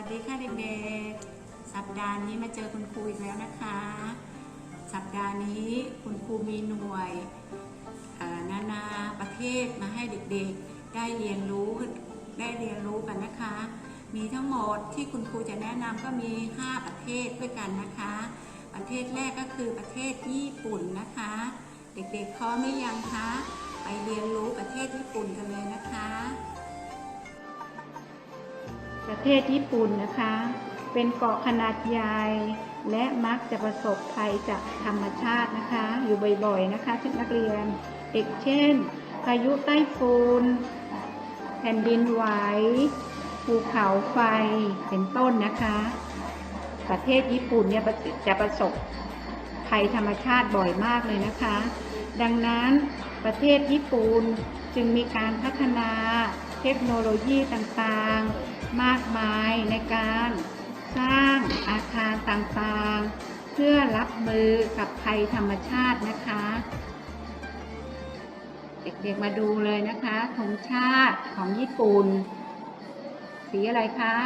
ัสดีค่ะเด็กๆ สัปดาห์นี้มาเจอคุณครูอีกแล้วนะคะ สัปดาห์นี้คุณครูมีหน่วยนานาประเทศมาให้เด็กๆ ได้เรียนรู้ได้เรียนรู้กันนะคะ มีทั้งหมดที่คุณครูจะแนะนำก็มี 5 ประเทศด้วยกันนะคะ ประเทศแรกก็คือประเทศญี่ปุ่นนะคะ เด็กๆพร้อมหรือยังคะ ไปเรียนรู้ประเทศญี่ปุ่นกันเลยนะคะ ประเทศญี่ปุ่นนะคะ เป็นเกาะขนาดใหญ่และมักจะประสบภัยจากธรรมชาตินะคะ อยู่บ่อยๆนะคะเช่นนักเรียนเอกเช่น พายุไต้ฝุ่นแผ่นดินไหวภูเขาไฟเป็นต้นนะคะ ประเทศญี่ปุ่นเนี่ยจะประสบภัยธรรมชาติบ่อยมากเลยนะคะ ดังนั้นประเทศญี่ปุ่นจึงมีการพัฒนาเทคโนโลยีต่างๆ มากมายในการสร้างอาคารต่างๆ เพื่อรับมือกับภัยธรรมชาตินะคะ เด็กๆมาดูเลยนะคะธงชาติของญี่ปุ่น สีอะไรคะ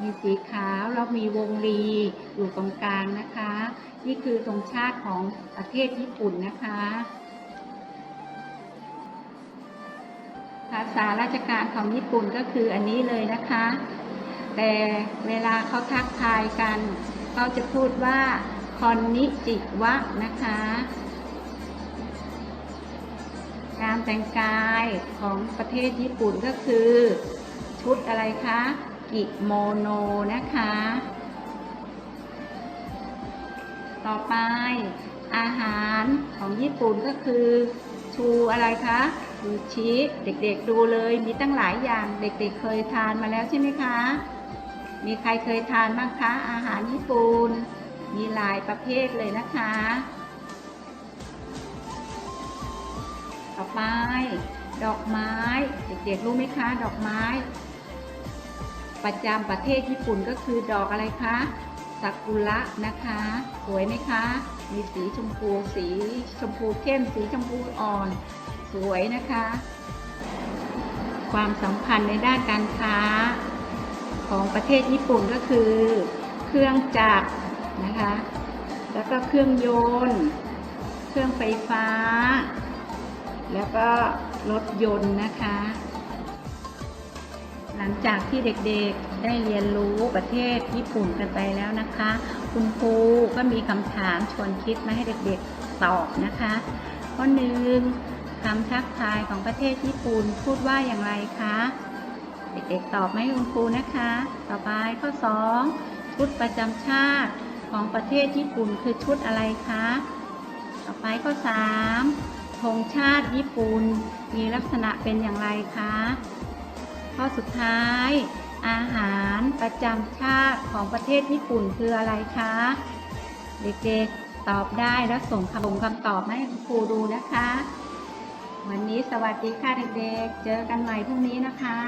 มีสีขาวแล้วมีวงรีอยู่ตรงกลางนะคะ นี่คือธงชาติของประเทศญี่ปุ่นนะคะ ภาษาราชการของญี่ปุ่นก็คืออันนี้เลยนะคะ แต่เวลาเขาทักทายกันเขาจะพูดว่าคอนนิจิวะนะคะ การแต่งกายของประเทศญี่ปุ่นก็คือ ชุดอะไรคะ กิโมโนนะคะ ต่อไปอาหารของญี่ปุ่นก็คือ ชูอะไรคะ ชูชิเด็กๆดูเลยมีตั้งหลายอย่างเด็กๆเคยทานมาแล้วใช่ไหมคะ มีใครเคยทานบ้างคะ อาหารญี่ปุ่นมีหลายประเภทเลยนะคะ ต่อไป ดอกไม้ เด็กๆรู้ไหมคะ ดอกไม้ ประจำประเทศญี่ปุ่นก็คือดอกอะไรคะ ซากุระนะคะ สวยไหมคะ มีสีชมพู สีชมพูเข้ม สีชมพูอ่อน สวยนะคะ ความสัมพันธ์ในด้านการค้าของประเทศญี่ปุ่นก็คือ เครื่องจักรนะคะ แล้วก็เครื่องยนต์ เครื่องไฟฟ้า แล้วก็รถยนต์นะคะ ลังจากที่เด็กๆได้เรียนรู้ประเทศญี่ปุ่นกันไปแล้วนะคะ คุณครูก็มีคำถามชวนคิดมาให้เด็กๆตอบนะคะข้อหนึ่งคำทักทายของประเทศญี่ปุ่นพูดว่าอย่างไรคะ เด็กๆตอบไหมคุณครูนะคะ ต่อไปข้อ 2 ชุดประจำชาติของประเทศญี่ปุ่นคือชุดอะไรคะ ต่อไปข้อ 3ธงชาติญี่ปุ่นมีลักษณะเป็นอย่างไรคะ ข้อสุดท้าย อาหารประจำชาติของประเทศญี่ปุ่นคืออะไรคะ เด็กๆตอบได้แล้วส่งคำคำตอบมาให้คุณครูดูนะคะ วันนี้สวัสดีค่ะเด็กๆ เจอกันใหม่พรุ่งนี้นะคะ